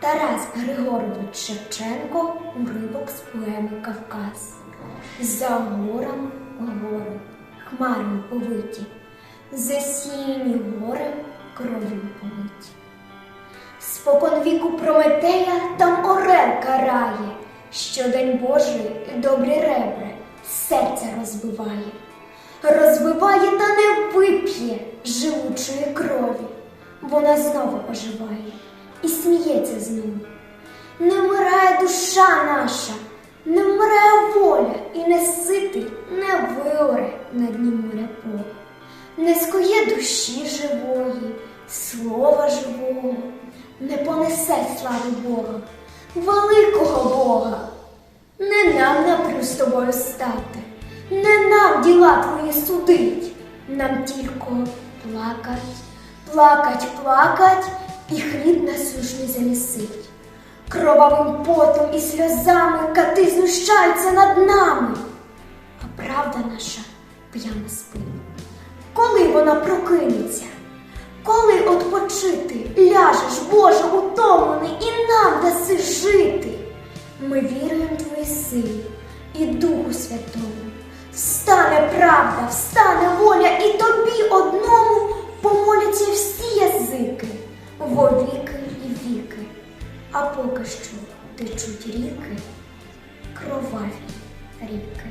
Тарас Григорович Шевченко уривок з поеми Кавказ. За горами гори, хмарами повиті, засіяні гори кров'ю политі. Спокон віку Прометея там орел карає, що день Божий добрі ребри серця розбиває. Розбиває та не вип'є живучої крові, вона знову оживає і сміється знову. Не вмирає душа наша, не вмирає воля, і не ситий, не виоре на дні моря поле. Не скоє душі живої, слова живого, не понесе слави Бога, великого Бога. Не нам напрю з тобою стати, не нам діла твої судить, нам тільки плакать, плакать, плакать і хліб насущний замісить. Кровавим потом і сльозами кати знущаються над нами, а правда наша п'яна спить. Коли вона прокинеться? Коли отпочити ляжеш, Боже, утомлений, і нам даси жити? Ми віруємо твої сили і Духу Святому. Встане правда, встане воля, і тобі одному во віки і віки. А поки що течуть ріки, кроваві ріки.